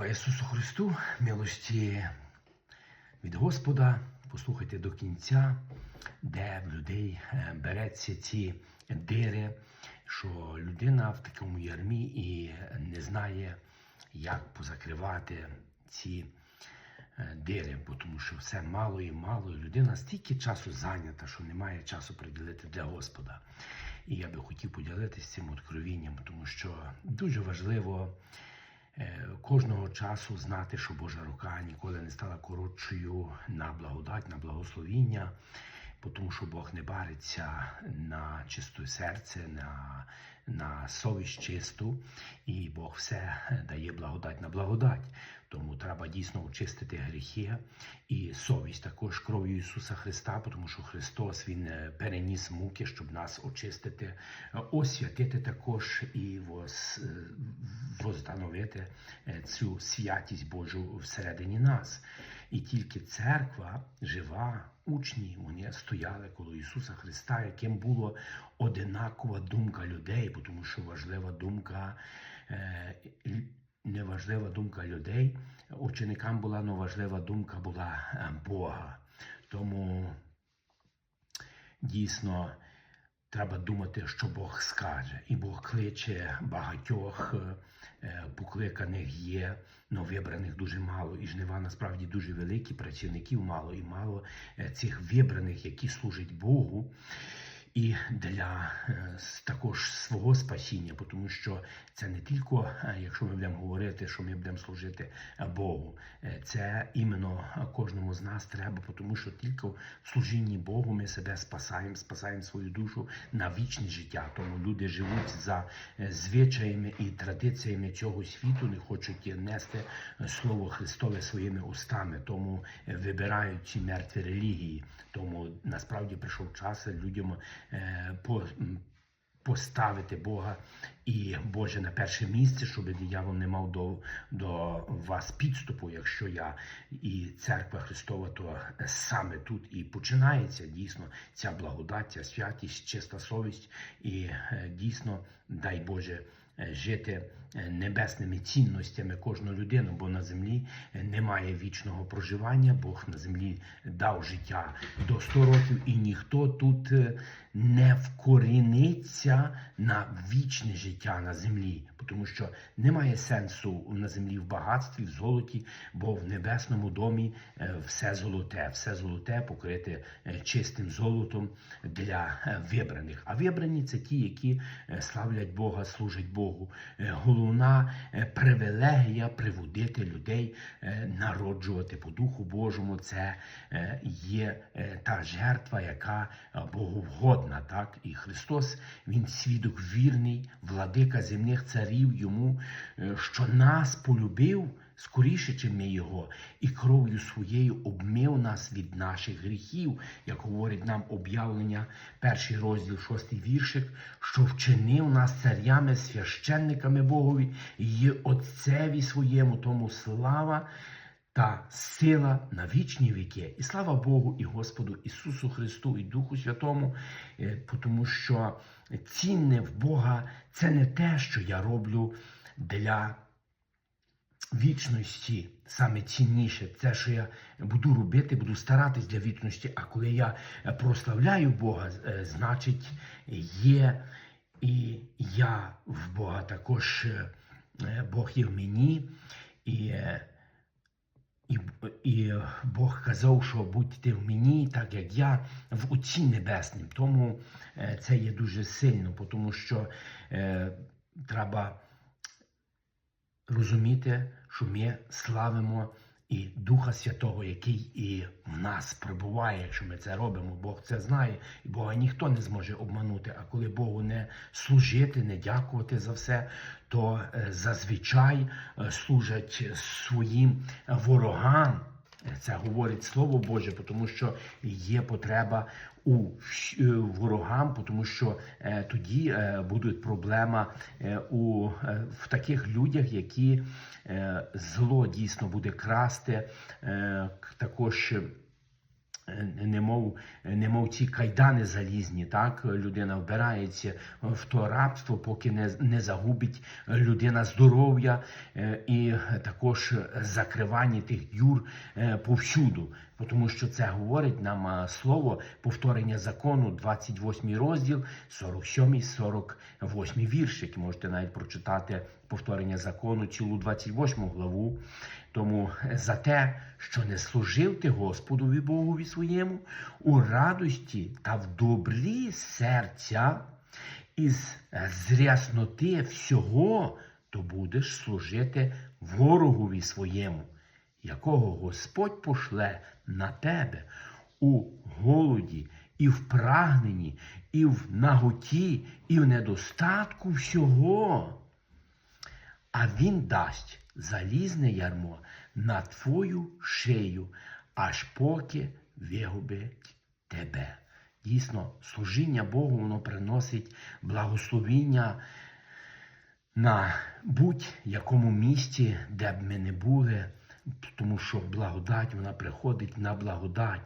Слава Ісусу Христу, милості від Господа. Послухайте до кінця, де в людей е, береться ці дири, що людина в такому ярмі і не знає, як позакривати ці е, дири, бо тому що все мало і мало, людина стільки часу зайнята, що немає часу приділити для Господа. І я би хотів поділитися цим откровінням, тому що дуже важливо кожного часу знати, що Божа рука ніколи не стала коротшою на благодать, на благословіння, тому що Бог не бариться на чисте серце, на, на совість чисту, і Бог все дає благодать на благодать. Тому треба дійсно очистити гріхи і совість також кров'ю Ісуса Христа, тому що Христос Він е, переніс муки, щоб нас очистити, освятити також і воз, е, возстановити е, цю святість Божу всередині нас. І тільки церква жива, учні, вони стояли коло Ісуса Христа, яким була одинакова думка людей, тому що важлива думка. е, Неважлива думка людей, ученикам була, але важлива думка була е, Бога. Тому дійсно треба думати, що Бог скаже. І Бог кличе багатьох е, е, покликаних є, но вибраних дуже мало. І жнива насправді дуже великі, працівників мало і мало е, цих вибраних, які служать Богу. І для е, також свого спасіння, тому що це не тільки, е, якщо ми будемо говорити, що ми будемо служити Богу, Е, це іменно кожному з нас треба, тому що тільки в служінні Богу ми себе спасаємо, спасаємо свою душу на вічне життя. Тому люди живуть за звичаями і традиціями цього світу, не хочуть нести слово Христове своїми устами, тому вибирають ці мертві релігії. Тому насправді прийшов час людям поставити Бога і Боже на перше місце, щоб диявол не мав до, до вас підступу, якщо я і церква Христова, то саме тут і починається дійсно ця благодать, ця святість, чиста совість, і е, дійсно, дай Боже. е, Жити е, небесними цінностями кожну людину, бо на землі е, немає вічного проживання. Бог на землі дав життя до 100 років, і ніхто тут е, не вкоріниться на вічне життя на землі, тому що немає сенсу на землі в багатстві, в золоті, бо в небесному домі е, все золоте, все золоте покрите е, чистим золотом для е, вибраних. А вибрані це ті, які славлять Бога, служать Богу. Головна привілегія приводити людей, народжувати по Духу Божому. Це є та жертва, яка Богу вгодна. Так? І Христос, Він свідок вірний, владика земних царів йому, е, що нас полюбив скоріше, чим ми його, і кров'ю своєю обмив нас від наших гріхів, як говорить нам об'явлення, перший розділ, шостий віршик, що вчинив нас царями, священниками Богові, і Отцеві своєму, тому слава. Та сила на вічні віки. І слава Богу і Господу Ісусу Христу і Духу Святому, е, тому що цінне в Бога це не те, що я роблю для вічності саме цінніше, це, що я буду робити, буду старатись для вічності. А коли я прославляю Бога, е, значить є і я в Бога також е, Бог є в мені. І, і, і Бог казав, що будьте в мені, так як я в Отці Небеснім. Тому е, це є дуже сильно, тому що е, треба розуміти, що ми славимо і Духа Святого, який і в нас прибуває, якщо ми це робимо. Бог це знає, і Бога ніхто не зможе обманути. А коли Богу не служити, не дякувати за все, то е, зазвичай е, служать своїм ворогам. Це говорить Слово Боже, тому що є потреба у е, ворогам, тому що е, тоді е, буде проблема е, у, е, в таких людях, які е, зло дійсно буде красти, е, також. Е, немов, немов ці кайдани залізні, так людина вбирається в то рабство, поки не, не загубить людина здоров'я е, і також закривання тих юр е, повсюду. Тому що це говорить нам е, слово повторення закону, 28 розділ, 47, 48 віршик. Можете навіть прочитати повторення закону, цілу 28 главу. Тому за те, що не служив ти Господові Богові своєму у радості та в добрі серця, із зрясноти всього, то будеш служити ворогові своєму, якого Господь пошле на тебе у голоді, і в прагненні, і в наготі, і в недостатку всього. А він дасть залізне ярмо на твою шию, аж поки вигубить тебе. Дійсно, служіння Богу воно приносить благословіння на будь-якому місці, де б ми не були, тому що благодать вона приходить на благодать.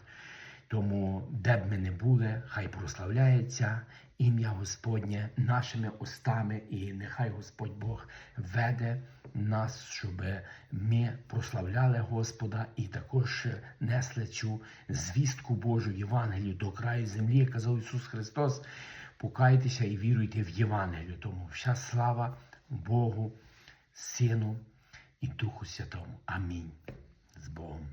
Тому, де б ми не були, хай прославляється ім'я Господнє нашими устами, і нехай Господь Бог веде нас, щоб ми прославляли Господа і також несли цю звістку Божу Євангелію до краю землі, як казав Ісус Христос. Покайтеся і віруйте в Євангелію. Тому вся слава Богу, Сину і Духу Святому. Амінь. З Богом.